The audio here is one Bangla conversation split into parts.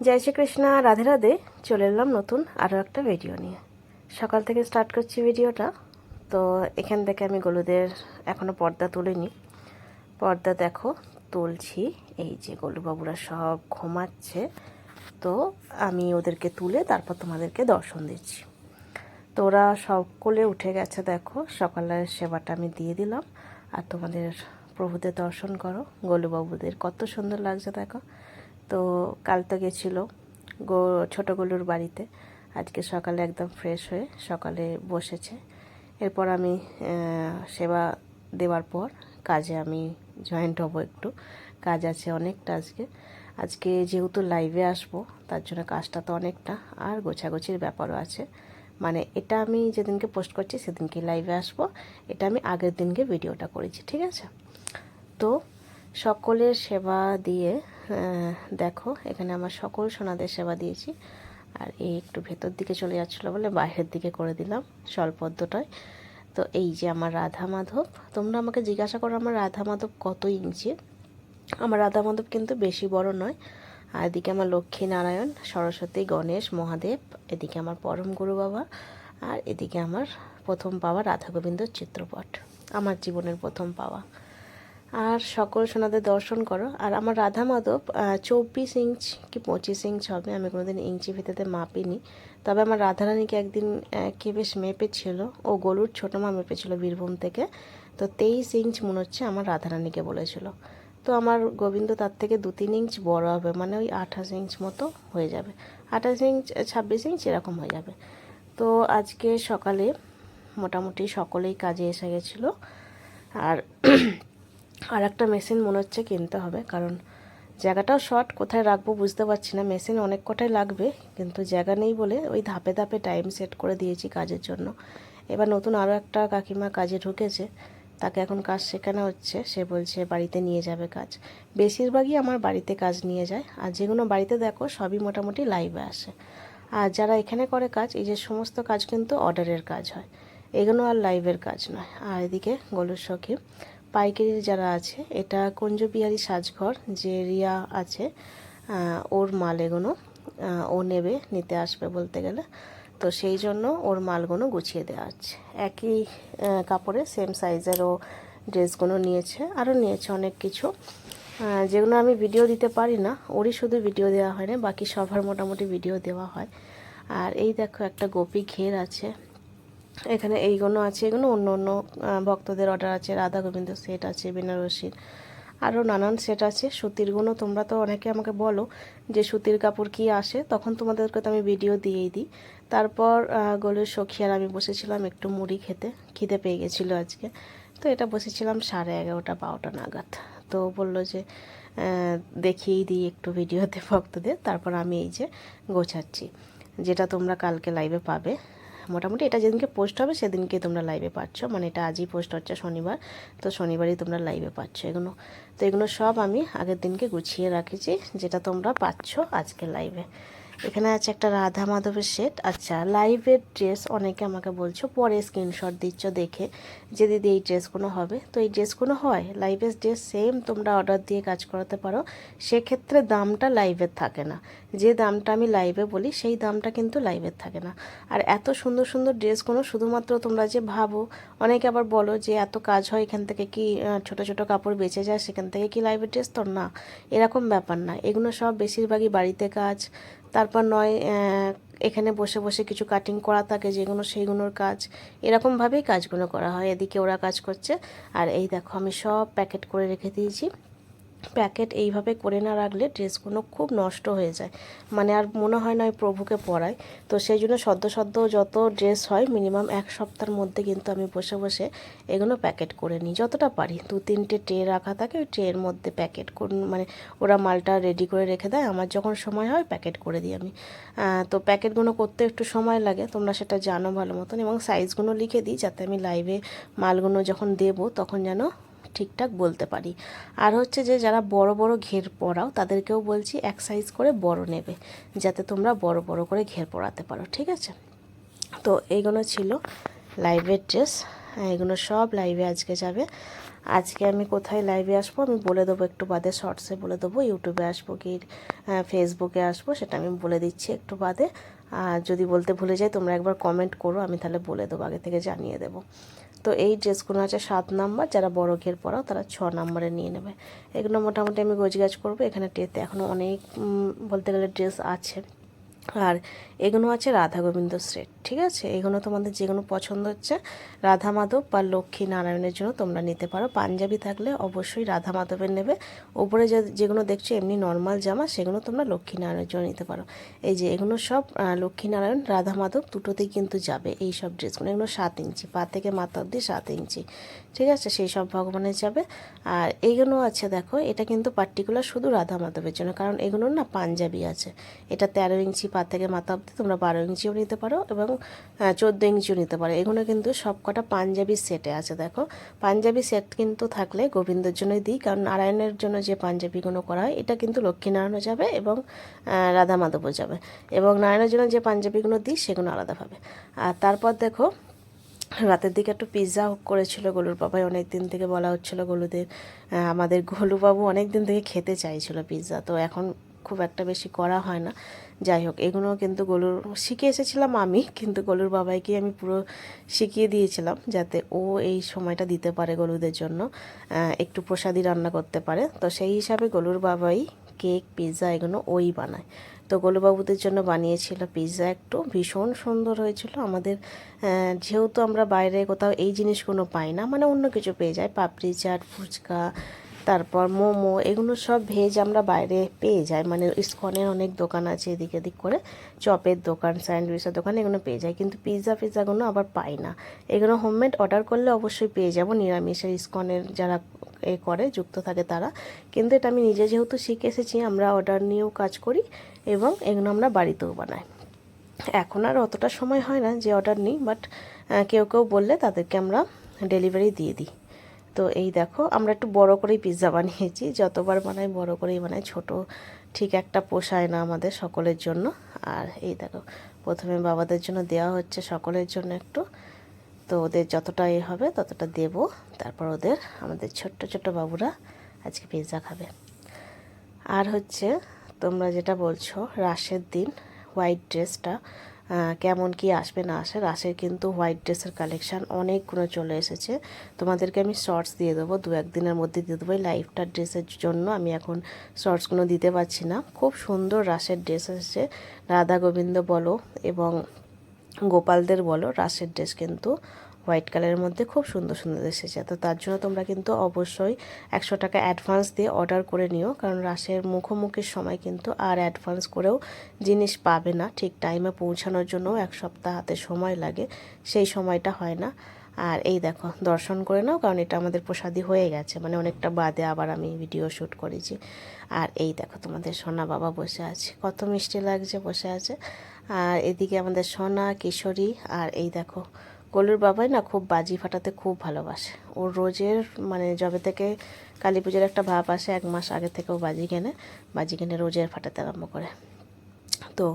জয় শ্রীকৃষ্ণ, রাধে রাধে। চলে এলাম নতুন আরও একটা ভিডিও নিয়ে। সকাল থেকে স্টার্ট করছি ভিডিওটা তো এখান থেকে আমি গলুদের এখনও পর্দা তুলিনি। পর্দা দেখো, তুলছি। এই যে গলুবাবুরা সব ঘুমাচ্ছে। তো আমি ওদেরকে তুলে তারপর তোমাদেরকে দর্শন দিচ্ছি। তো ওরা সকলে উঠে গেছে দেখো। সকালের সেবাটা আমি দিয়ে দিলাম। আর তোমাদের প্রভুদের দর্শন করো। গলুবাবুদের কত সুন্দর লাগছে দেখো। তো কাল তো গেছিল গো, ছোটো গলুর বাড়িতে। আজকে সকালে একদম ফ্রেশ হয়ে সকালে বসেছে। এরপর আমি সেবা দেওয়ার পর কাজে আমি জয়েন্ট হব একটু। কাজ আছে অনেকটা আজকে। আজকে যেহেতু লাইভে আসব, তার জন্য কাজটা তো অনেকটা। আর গোছাগুছির ব্যাপারও আছে। মানে এটা আমি যেদিনকে পোস্ট করছি, সেদিনকে লাইভে আসব। এটা আমি আগের দিনকে ভিডিওটা করেছি, ঠিক আছে? তো সকলের সেবা দিয়ে দেখো, এখানে আমার সকল সোনাদের সেবা দিয়েছি। আর এই একটু ভেতর দিকে চলে যাচ্ছিল বলে বাইরের দিকে করে দিলাম স্বল্পদ্যটায়। তো এই যে আমার রাধা মাধব, তোমরা আমাকে জিজ্ঞাসা করো আমার রাধা মাধব কত ইঞ্চি? আমার রাধা মাধব কিন্তু বেশি বড় নয়। আর এদিকে আমার লক্ষ্মী নারায়ণ, সরস্বতী, গণেশ, মহাদেব, এদিকে আমার পরম গুরু বাবা, আর এদিকে আমার প্রথম পাওয়া রাধা গোবিন্দর চিত্রপট। আমার জীবনের প্রথম পাওয়া। আর সকল সোনাদের দর্শন করো। আর আমার রাধা মাধব চব্বিশ ইঞ্চ কি পঁচিশ ইঞ্চ হবে, আমি কোনোদিন ইঞ্চি ভিতরে মাপিনি। তবে আমার রাধারানীকে একদিন কে বেশ মেপেছিল। ও গরুর ছোটো মা মেপেছিল বীরভূম থেকে। তো তেইশ ইঞ্চ মনে হচ্ছে আমার রাধারানীকে বলেছিল। তো আমার গোবিন্দ তার থেকে দু তিন ইঞ্চ বড় হবে মানে ওই আঠাশ ইঞ্চ মতো হয়ে যাবে। আঠাশ ইঞ্চ, ছাব্বিশ ইঞ্চ এরকম হয়ে যাবে। তো আজকে সকালে মোটামুটি সকলেই কাজে এসে গেছিল। আর আর একটা মেশিন মনে হচ্ছে কিনতে হবে, কারণ জায়গাটাও শর্ট কোথায় রাখব বুঝতে পারছি না। মেশিন অনেক কটাই লাগবে, কিন্তু জায়গা নেই বলে ওই ধাপে ধাপে টাইম সেট করে দিয়েছি কাজের জন্য। এবার নতুন আরও একটা কাকিমা কাজে ঢুকেছে, তাকে এখন কাজ শেখানো হচ্ছে, সে বলছে বাড়িতে নিয়ে যাবে কাজ। বেশিরভাগই আমার বাড়িতে কাজ নিয়ে যায়, আর যেগুলো বাড়িতে দেখো সবই মোটামুটি লাইভে আসে। আর যারা এখানে করে কাজ, এই যে সমস্ত কাজ কিন্তু অর্ডারের কাজ হয়, এগুলো আর লাইভের কাজ নয়। আর এদিকে গোলুর সখী পাইকারির যারা আছে, এটা কুঞ্জবিহারী সাজঘর, যে রিয়া আছে ওর মাল এগুলো ও নেবে, নিতে আসবে বলতে গেলে। তো সেই জন্য ওর মালগুলো গুছিয়ে দেওয়া আছে। একই কাপড়ে সেম সাইজের ও ড্রেসগুলো নিয়েছে, আরও নিয়েছে অনেক কিছু। যেগুলো আমি ভিডিও দিতে পারি না, ওরই শুধু ভিডিও দেওয়া হয় না বাকি সবার মোটামুটি ভিডিও দেওয়া হয়। আর এই দেখো একটা গোপী ঘের আছে এখানে এইগুলো আছে, এগুলো অন্য অন্য ভক্তদের অর্ডার আছে রাধা গোবিন্দ সেট আছে, বেনারসির আরও নানান সেট আছে। সুতিরগুলো তোমরা তো অনেকে আমাকে বলো যে সুতির কাপড় কি আসে, তখন তোমাদেরকে তো আমি ভিডিও দিয়েই দিই। তারপর গলুর সখী আর আমি বসেছিলাম একটু মুড়ি খেতে, খিদে পেয়ে গেছিল আজকে। তো এটা বসেছিলাম সাড়ে এগারোটা বারোটা নাগাদ। তো বলল যে দেখিয়েই দিই একটু ভিডিওতে ভক্তদের, তারপর আমি এই যে গোছাচ্ছি। যেটা তোমরা কালকে লাইভে পাবে। মোটামুটি এটা যেদিনকে পোস্ট হবে সেদিনকে তোমরা লাইভে পাচ্ছ। মানে এটা আজই পোস্ট হচ্ছে শনিবার। তো শনিবারই তোমরা লাইভে পাচ্ছ এগুলো। তো এগুলো সব আমি আগের দিনকে গুছিয়ে রাখেছি, যেটা তোমরা পাচ্ছ আজকে লাইভে এখানে আছে একটা রাধা মাধবের সেট আচ্ছা লাইভের ড্রেস অনেকে আমাকে বলছো, পরে স্ক্রিনশট দিচ্ছ দেখে যে দিদি এই ড্রেসগুলো হবে। তো এই ড্রেসগুলো হয় লাইভের ড্রেস সেম তোমরা অর্ডার দিয়ে কাজ করাতে পারো। সেক্ষেত্রে দামটা লাইভের থাকে না। যে দামটা আমি লাইভে বলি, সেই দামটা কিন্তু লাইভের থাকে না। আর এত সুন্দর সুন্দর ড্রেসগুলো শুধুমাত্র তোমরা যে ভাবো, অনেকে আবার বলো যে এত কাজ হয় এখান থেকে কি ছোট ছোট কাপড় বেঁচে যায়, সেখান থেকে কি লাইভের ড্রেস তো না, এরকম ব্যাপার না। এগুলো সব বেশিরভাগই বাড়িতে কাজ তারপর নয় এখানে বসে বসে কিছু কাটিং করা থাকে, যেগুলো সেইগুলোর কাজ। এরকমভাবেই কাজগুলো করা হয়। এদিকে ওরা কাজ করছে। আর এই দেখো, আমি সব প্যাকেট করে রেখে দিয়েছি। প্যাকেট এইভাবে করে না রাখলে ড্রেসগুলো খুব নষ্ট হয়ে যায়। মানে আর মনে হয় না ওই প্রভুকে পরায়। তো সেই জন্য সদ্য সদ্য যত ড্রেস হয় মিনিমাম এক সপ্তাহের মধ্যে কিন্তু আমি বসে বসে এগুলো প্যাকেট করে নিই, যতটা পারি। দু তিনটে ট্রে রাখা থাকে, ওই ট্রের মধ্যে প্যাকেট মানে ওরা মালটা রেডি করে রেখে দেয়। আমার যখন সময় হয় প্যাকেট করে দিই আমি। তো প্যাকেটগুলো করতে একটু সময় লাগে, তোমরা সেটা জানো ভালো মতন। এবং সাইজগুলো লিখে দিই যাতে আমি লাইভে মালগুলো যখন দেবো তখন যেন ঠিকঠাক বলতে পারি। আর হচ্ছে যে, যারা বড় বড় ঘের পরাও, তাদেরকেও বলছি এক সাইজ করে বড় নেবে, যাতে তোমরা বড় বড় করে ঘের পরাতে পারো, ঠিক আছে? তো এইগুলো ছিল লাইভের ড্রেস এগুলো সব লাইভে আজকে যাবে। আজকে আমি কোথায় লাইভে আসব, আমি বলে দেবো, একটু বাদে শর্টসে বলে দেবো ইউটিউবে আসব কি ফেসবুকে আসব, সেটা আমি বলে দিচ্ছি একটু বাদে। আর যদি বলতে ভুলে যাই, তোমরা একবার কমেন্ট করো, আমি তাহলে বলে দেবো, আগে থেকে জানিয়ে দেবো। তো এই ড্রেসগুলো আছে সাত নাম্বার, যারা বড় ঘের পরাও তারা ছ নাম্বারে নিয়ে নেবে। এগুলো মোটামুটি আমি গোছগাছ করব, এখানে টেতে এখনও অনেক বলতে গেলে ড্রেস আছে। আর এগুলো আছে রাধা গোবিন্দ সেট ঠিক আছে? এগুলো তোমাদের যেগুলো পছন্দ হচ্ছে, রাধা মাধব বা লক্ষ্মী নারায়ণের জন্য তোমরা নিতে পারো। পাঞ্জাবি থাকলে অবশ্যই রাধা মাধবের নেবে। ওপরে যে যেগুলো দেখছ, এমনি নর্মাল জামা সেগুলো তোমরা লক্ষ্মী নারায়ণের জন্য নিতে পারো। এই যে এগুলো সব লক্ষ্মী নারায়ণ, রাধা মাধব দুটোতেই কিন্তু যাবে এই সব ড্রেসগুলো। এগুলো সাত ইঞ্চি, পা থেকে মাথা অবধি সাত ইঞ্চি, ঠিক আছে? সেই সব ভগবানের যাবে। আর এইগুলো আছে দেখো, এটা কিন্তু পার্টিকুলার শুধু রাধা মাধবের জন্য, কারণ এগুলোর না পাঞ্জাবি আছে। এটা তেরো ইঞ্চি, পা থেকে মাথা অবধি তোমরা বারো ইঞ্চিও নিতে পারো এবং চোদ্দ ইঞ্চিও নিতে পারো। এগুলো কিন্তু সব কটা পাঞ্জাবি সেটে আছে, দেখো। পাঞ্জাবি সেট কিন্তু থাকলে গোবিন্দের জন্যই দিই, কারণ নারায়ণের জন্য যে পাঞ্জাবিগুলো করা হয়, এটা কিন্তু লক্ষ্মীনারায়ণও যাবে এবং রাধা মাধবও যাবে। এবং নারায়ণের জন্য যে পাঞ্জাবিগুলো দিই, সেগুলো আলাদাভাবে আর তারপর দেখো রাতের দিকে একটু পিৎজা করেছিল গলুর বাবাই অনেক দিন থেকে বলা হচ্ছিল গলুদের আমাদের গলুবাবু অনেক দিন থেকে খেতে চাইছিল পিৎজা তো এখন খুব একটা বেশি করা হয় না। যাই হোক, এগুলো কিন্তু গলুর, শিখে এসেছিলাম আমি, কিন্তু গলুর বাবাইকে আমি পুরো শিখিয়ে দিয়েছিলাম যাতে ও এই সময়টা দিতে পারে গলুদের জন্য একটু প্রসাদি রান্না করতে পারে। তো সেই হিসাবে গলুর বাবাই কেক পিৎজা এগুলো ওই বানায়। তো গোলুবাবুদের জন্য বানিয়েছিল পিৎজা একটু ভীষণ সুন্দর হয়েছিল। আমাদের যেহেতু আমরা বাইরে কোথাও এই জিনিসগুলো পাই না মানে অন্য কিছু পেয়ে যাই পাপড়ি চাট, ফুচকা তারপর মোমো, এগুলো সব ভেজ আমরা বাইরে পেয়ে যাই। মানে ইস্কনের অনেক দোকান আছে এদিক এদিক করে। চপের দোকান, স্যান্ডউইচের দোকান, এগুলো পেয়ে যাই। কিন্তু পিৎজা পিৎজাগুলো আবার পাই না। এগুলো হোমমেড অর্ডার করলে অবশ্যই পেয়ে যাব। নিরামিষের ইস্কনের যারা এ করে, যুক্ত থাকে তারা। কিন্তু এটা আমি নিজে যেহেতু শিখে এসেছি, আমরা অর্ডার নিয়েও কাজ করি এবং এগুলো আমরা বাড়িতেও বানাই। এখন আর অতটা সময় হয় না যে অর্ডার নিই বাট কেউ কেউ বললে তাদেরকে আমরা ডেলিভারি দিয়ে দিই। তো এই দেখো, আমরা একটু বড় করেই পিৎজা বানিয়েছি। যতবার বানাই বড় করেই বানাই ছোট ঠিক একটা পোষায় না আমাদের সকলের জন্য। আর এই দেখো, প্রথমে বাবাদের জন্য দেওয়া হচ্ছে সকলের জন্য একটু। তো ওদের যতটা এ হবে ততটা দেব। তারপর ওদের, আমাদের ছোট্ট ছোট্ট বাবুরা আজকে পিৎজা খাবে। আর হচ্ছে, তোমরা যেটা বলছো রাসের দিন হোয়াইট ড্রেসটা কেমন কি আসবে না আসে রাশের কিন্তু হোয়াইট ড্রেসের কালেকশান অনেকগুলো চলে এসেছে। তোমাদেরকে আমি শর্টস দিয়ে দেবো, দু একদিনের মধ্যে দিয়ে দেবো। এই ড্রেসের জন্য আমি এখন শর্টসগুলো দিতে পারছি না। খুব সুন্দর রাশের ড্রেস এসেছে। রাধা গোবিন্দ বলো এবং গোপালদের বলো রাশের ড্রেস কিন্তু হোয়াইট কালারের মধ্যে খুব সুন্দর সুন্দর এসেছে। তো তার জন্য তোমরা কিন্তু অবশ্যই একশো টাকা অ্যাডভান্স দিয়ে অর্ডার করে নিও, কারণ রাশের মুখোমুখির সময় কিন্তু আর অ্যাডভান্স করেও জিনিস পাবে না। ঠিক টাইমে পৌঁছানোর জন্য এক সপ্তাহ হাতে সময় লাগে, সেই সময়টা হয় না। আর এই দেখো, দর্শন করে নাও, কারণ এটা আমাদের প্রসাদি হয়ে গেছে। মানে অনেকটা বাদে আবার আমি ভিডিও শ্যুট করেছি। আর এই দেখো, তোমাদের সোনা বাবা বসে আছে। কত মিষ্টি লাগছে বসে আছে। আর এদিকে আমাদের সোনা, কিশোরী, আর এই দেখো গোলুর বাবাই না খুব বাজি ফাটাতে খুব ভালোবাসে। ওর রোজের মানে যবে থেকে কালী পুজোর একটা ভাব আসে, এক মাস আগে থেকেও বাজি কেনে, বাজি কিনে রোজের ফাটাতে আরম্ভ করে। তো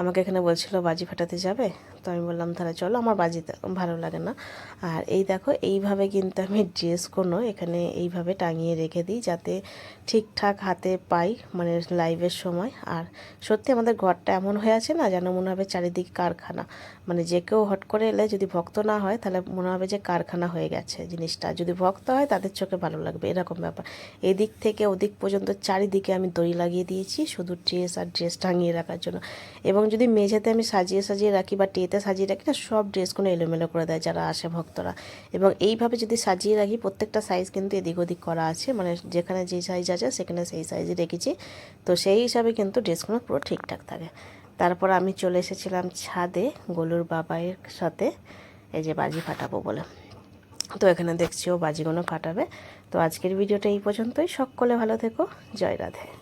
আমাকে এখানে বলছিল, বাজি ফাটাতে যাবে? তো আমি বললাম, তাহলে চলো আমার বাজিতে, ভালো লাগে না। আর এই দেখো, এইভাবে কিন্তু আমি ড্রেস কোনো এখানে এইভাবে টাঙিয়ে রেখে দিই যাতে ঠিকঠাক হাতে পাই মানে লাইভের সময়। আর সত্যি আমাদের ঘরটা এমন হয়ে আছে না, যেন মনে হবে চারিদিক কারখানা। মানে যে কেউ হট করে এলে যদি ভক্ত না হয়, তাহলে মনে হবে যে কারখানা হয়ে গেছে জিনিসটা। যদি ভক্ত হয়, তাদের চোখে ভালো লাগবে, এরকম ব্যাপার। এদিক থেকে ওদিক পর্যন্ত চারিদিকে আমি দড়ি লাগিয়ে দিয়েছি, শুধু ড্রেস আর ড্রেস টাঙিয়ে রাখার জন্য। এবং যদি মেঝেতে আমি সাজিয়ে সাজিয়ে রাখি বা টেতে সাজিয়ে রাখি না, সব ড্রেসগুলো এলোমেলো করে দেয় যারা আসে ভক্তরা। এবং এইভাবে যদি সাজিয়ে রাখি, প্রত্যেকটা সাইজ কিন্তু এদিক ওদিক করা আছে মানে যেখানে যে সাইজ আছে সেখানে সেই সাইজে রেখেছি। তো সেই হিসাবে কিন্তু ড্রেসগুলো পুরো ঠিকঠাক থাকে। তারপর আমি চলে এসেছিলাম ছাদে, গোলুর বাবাইয়ের সাথে, এই যে বাজি ফাটাবো বলে। তো এখানে দেখছি ও বাজিগুলো ফাটাবে। তো আজকের ভিডিওটা এই পর্যন্তই। সকলে ভালো থেকো। জয় রাধে।